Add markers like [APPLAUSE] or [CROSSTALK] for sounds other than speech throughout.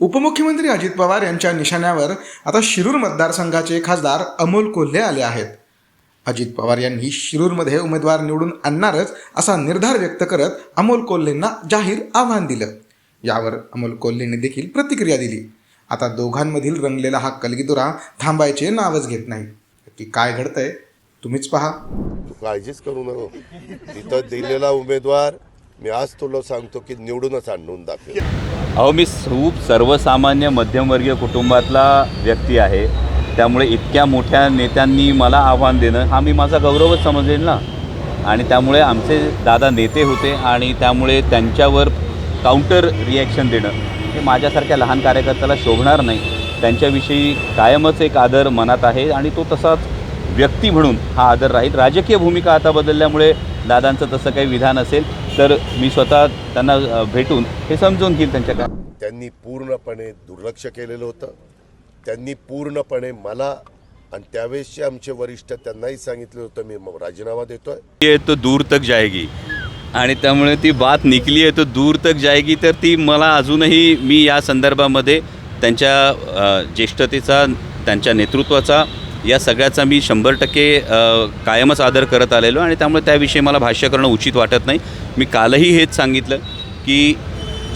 उपमुख्यमंत्री अजित पवार यांच्या निशाण्यावर आता शिरूर मतदारसंघाचे खासदार अमोल कोल्हे आले आहेत. अजित पवार यांनी शिरूरमध्ये उमेदवार निवडून आणणारच असा निर्धार व्यक्त करत अमोल कोल्हेंना जाहीर आव्हान दिलं. यावर अमोल कोल्हेने देखील प्रतिक्रिया दिली. आता दोघांमधील रंगलेला हा कलगीदुरा थांबायचे नावच घेत नाही. की काय घडतंय तुम्हीच पहा. तू काळजीच करू नको. तिथं दिलेला उमेदवार मी आज तुला सांगतो की निवडूनच आणून दाखवेल. अहो मी खूप सर्वसामान्य मध्यमवर्गीय कुटुंबातला व्यक्ती आहे. त्यामुळे इतक्या मोठ्या नेत्यांनी मला आव्हान देणं हा मी माझा गौरवच समजेल ना. आणि त्यामुळे आमचे दादा नेते होते आणि त्यामुळे त्यांच्यावर काउंटर रिॲक्शन देणं हे माझ्यासारख्या लहान कार्यकर्त्याला शोभणार नाही. त्यांच्याविषयी कायमच एक आदर मनात आहे आणि तो तसाच व्यक्ती म्हणून हा आदर राहील. राजकीय भूमिका आता बदलल्यामुळे दादांचं तसं काही विधान असेल तर मी स्वतः त्यांना भेटून हे समजून घेईल त्यांच्या काय त्यांनी पूर्णपणे दुर्लक्ष केलेलं होतं. त्यांनी पूर्णपणे मला आणि त्यावेळेसचे आमचे वरिष्ठ त्यांनाही सांगितलं होतं मी राजीनामा देतोय. ये तो दूर तक जाएगी. आणि त्यामुळे ती बात निकली आहे तो दूर तक जाएगी तर ती मला अजूनही मी या संदर्भामध्ये त्यांच्या ज्येष्ठतेचा त्यांच्या नेतृत्वाचा या सगळ्याचा मी शंभर टक्के कायमच आदर करत आलेलो आणि त्यामुळे त्याविषयी मला भाष्य करणं उचित वाटत नाही. मी कालही हेच सांगितलं की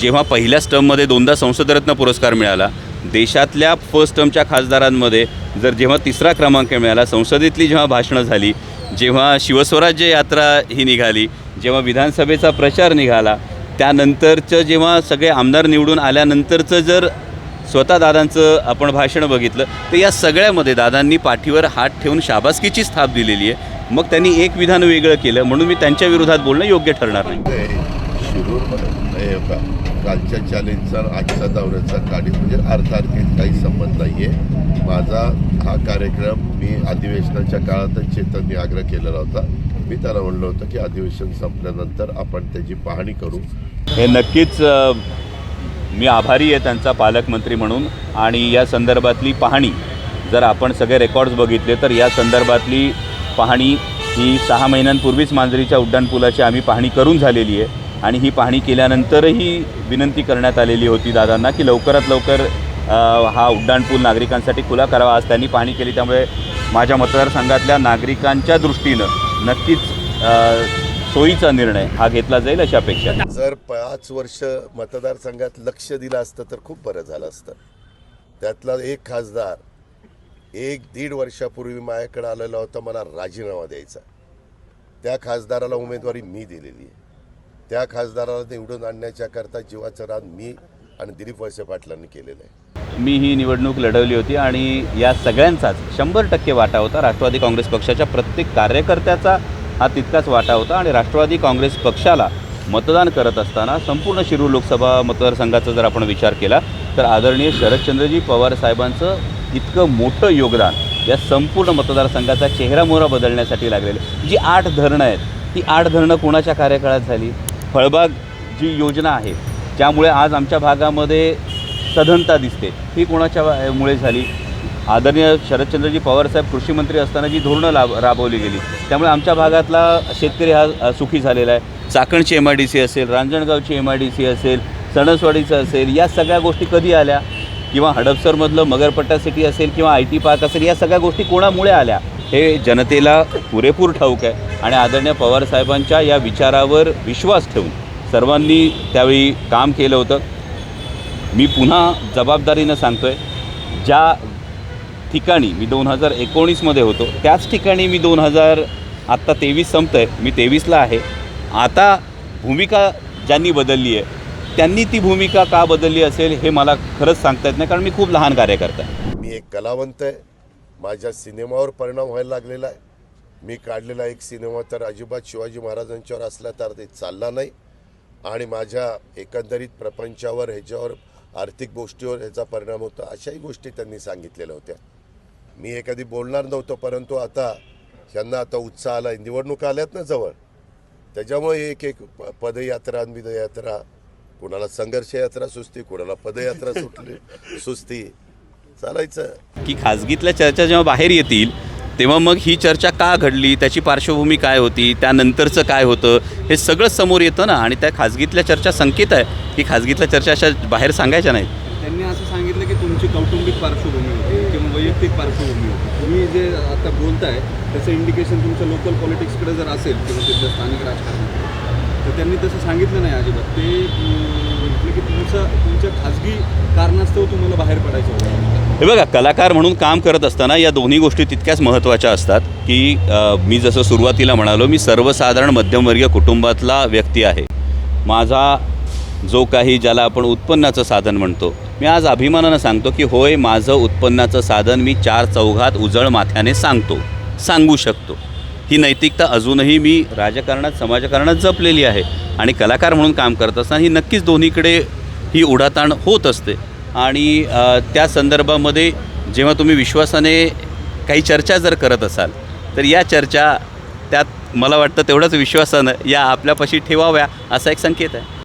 जेव्हा पहिल्या स्टममध्ये दोनदा संसदरत्न पुरस्कार मिळाला देशातल्या फर्स्ट टर्मच्या खासदारांमध्ये जर जेव्हा तिसरा क्रमांक मिळाला संसदेतली जेव्हा भाषणं झाली जेव्हा शिवस्वराज्य यात्रा ही निघाली जेव्हा विधानसभेचा प्रचार निघाला त्यानंतरचं जेव्हा सगळे आमदार निवडून आल्यानंतरचं जर स्वतः दादांचं आपण भाषण बघितलं तर या सगळ्यामध्ये दादांनी पाठीवर हात ठेवून शाबासकीची स्थाप दिलेली आहे. मग त्यांनी एक विधान वेगळं केलं म्हणून मी त्यांच्या विरोधात बोलणं योग्य ठरणार नाही. का कालच्या चॅलेंजचा आजच्या दौऱ्याचा काढी म्हणजे अर्थार्थीत काही संबंध नाही आहे माझा हा कार्यक्रम मी अधिवेशनाच्या काळातच चेतनने आग्रह केलेला होता. मी त्याला म्हणलं होतं की अधिवेशन संपल्यानंतर आपण त्याची पाहणी करू. हे नक्कीच मी आभारी आहे त्यांचा पालकमंत्री म्हणून. आणि या संदर्भातली पाहणी जर आपण सगळे रेकॉर्ड्स बघितले तर या संदर्भातली पाहणी ही सहा महिन्यांपूर्वीच मांजरीच्या उड्डाणपुलाची आम्ही पाहणी करून झालेली आहे. आणि ही पाहणी केल्यानंतरही विनंती करण्यात आलेली होती दादांना की लवकरात लवकर हा उड्डाणपूल नागरिकांसाठी खुला करावा आज त्यांनी पाहणी केली. त्यामुळे माझ्या मतदारसंघातल्या नागरिकांच्या दृष्टीनं नक्कीच सोयीचा निर्णय हा घेतला जाईल अशी अपेक्षा जर पाच वर्ष मतदारसंघात लक्ष दिलं असतं तर खूप बरं झालं असतं. त्यातला एक खासदार एक दीड वर्षापूर्वी माझ्याकडे आलेला होता मला राजीनामा द्यायचा. त्या खासदाराला उमेदवारी मी दिलेली आहे. त्या खासदाराला निवडून आणण्याच्या करता जीवाचं रान मी आणि दिलीप वळसे पाटलांनी केलेलं आहे. मी ही निवडणूक लढवली होती आणि या सगळ्यांचाच शंभर टक्के वाटा होता राष्ट्रवादी काँग्रेस पक्षाच्या प्रत्येक कार्यकर्त्याचा हा तितकाच वाटा होता आणि राष्ट्रवादी काँग्रेस पक्षाला मतदान करत असताना संपूर्ण शिरूर लोकसभा मतदारसंघाचा जर आपण विचार केला तर आदरणीय शरदचंद्रजी पवार साहेबांचं इतकं मोठं योगदान या संपूर्ण मतदारसंघाचा चेहरा मोहरा बदलण्यासाठी लागलेलं जी आठ धरणं आहेत ती आठ धरणं कोणाच्या कार्यकाळात झाली? फळबाग जी योजना आहे ज्यामुळे आज आमच्या भागामध्ये सधनता दिसते. ही कोणाच्या मुळे झाली? आदरणीय शरदचंद्रजी पवारसाहेब कृषी मंत्री असताना जी धोरणं लाभ राबवली गेली त्यामुळे आमच्या भागातला शेतकरी हा सुखी झालेला आहे. चाकणची एम आय डी सी असेल रांजणगावची एम आय डी सी असेल सणसवाडीचं असेल या सगळ्या गोष्टी कधी आल्या? किंवा हडपसरमधलं मगरपट्टा सिटी असेल किंवा आय टी पार्क असेल या सगळ्या गोष्टी कोणामुळे आल्या? हे जनतेला पुरेपूर ठाऊक आहे आणि आदरणीय पवारसाहेबांच्या या विचारावर विश्वास ठेवून सर्वांनी त्यावेळी काम केलं होतं. मी पुन्हा जबाबदारीनं सांगतो आहे ज्या ठिकाणी मी दोन हजार एकोणीसमध्ये होतो. त्याच ठिकाणी मी दोन हजार आत्ता तेवीस संपतं आहे मी तेवीसला आहे. आता भूमिका ज्यांनी बदलली आहे त्यांनी ती भूमिका का बदलली असेल हे मला खरंच सांगता येत नाही कारण मी खूप लहान कार्यकर्ता आहे. मी एक कलावंत आहे. माझ्या सिनेमावर परिणाम व्हायला लागलेला आहे. मी काढलेला एक सिनेमा तर अजिबात शिवाजी महाराजांच्यावर असला तर ते चालला नाही. आणि माझ्या एकंदरीत प्रपंचावर ह्याच्यावर आर्थिक गोष्टीवर ह्याचा परिणाम होता अशाही गोष्टी त्यांनी सांगितलेल्या होत्या. मी हे कधी बोलणार नव्हतो परंतु आता यांना आता उत्साह आला निवडणुका आल्यात ना जवळ. त्याच्यामुळे एक एक पदयात्रा विदयात्रा कुणाला संघर्ष यात्रा सुस्ती कुणाला पदयात्रा [LAUGHS] सुटली सुस्ती चालायचं. की खाजगीतल्या चर्चा जेव्हा बाहेर येतील तेव्हा मग ही चर्चा का घडली त्याची पार्श्वभूमी काय होती त्यानंतरचं काय होतं हे सगळं समोर येतं ना. आणि त्या खाजगीतल्या चर्चा संकेत आहे की खाजगीतल्या चर्चा अशा बाहेर सांगायच्या नाहीत. त्यांनी असं कौटुंबिक पार्श्वभूमी होती किंवा वैयक्तिक पार्श्वभूमी होती. तुम्ही जे आता बोलताय त्याचं इंडिकेशन तुमच्या लोकल पॉलिटिक्सकडे जर असेल किंवा तिथल्या स्थानिक राजकारणाकडे तर त्यांनी तसं सांगितलं नाही अजिबात. ते म्हटलं की तुमचं तुमच्या खाजगी कारणास्तव तुम्हाला बाहेर पडायचं होतं. हे बघा कलाकार म्हणून काम करत असताना या दोन्ही गोष्टी तितक्याच महत्त्वाच्या असतात की अ, मी जसं सुरुवातीला म्हणालो मी सर्वसाधारण मध्यमवर्गीय कुटुंबातला व्यक्ती आहे. माझा जो काही ज्याला आपण उत्पन्नाचं साधन म्हणतो मी आज अभिमानानं सांगतो की होय माझं उत्पन्नाचं साधन मी चार चौघात उजळ माथ्याने सांगतो सांगू शकतो. ही नैतिकता अजूनही मी राजकारणात समाजकारणात जपलेली आहे आणि कलाकार म्हणून काम करत असताना ही नक्कीच दोन्हीकडे ही उडाताण होत असते. आणि त्या संदर्भामध्ये जेव्हा तुम्ही विश्वासाने काही चर्चा जर करत असाल तर या चर्चा त्यात मला वाटतं तेवढंच विश्वासानं या आपल्यापाशी ठेवाव्या असा एक संकेत आहे.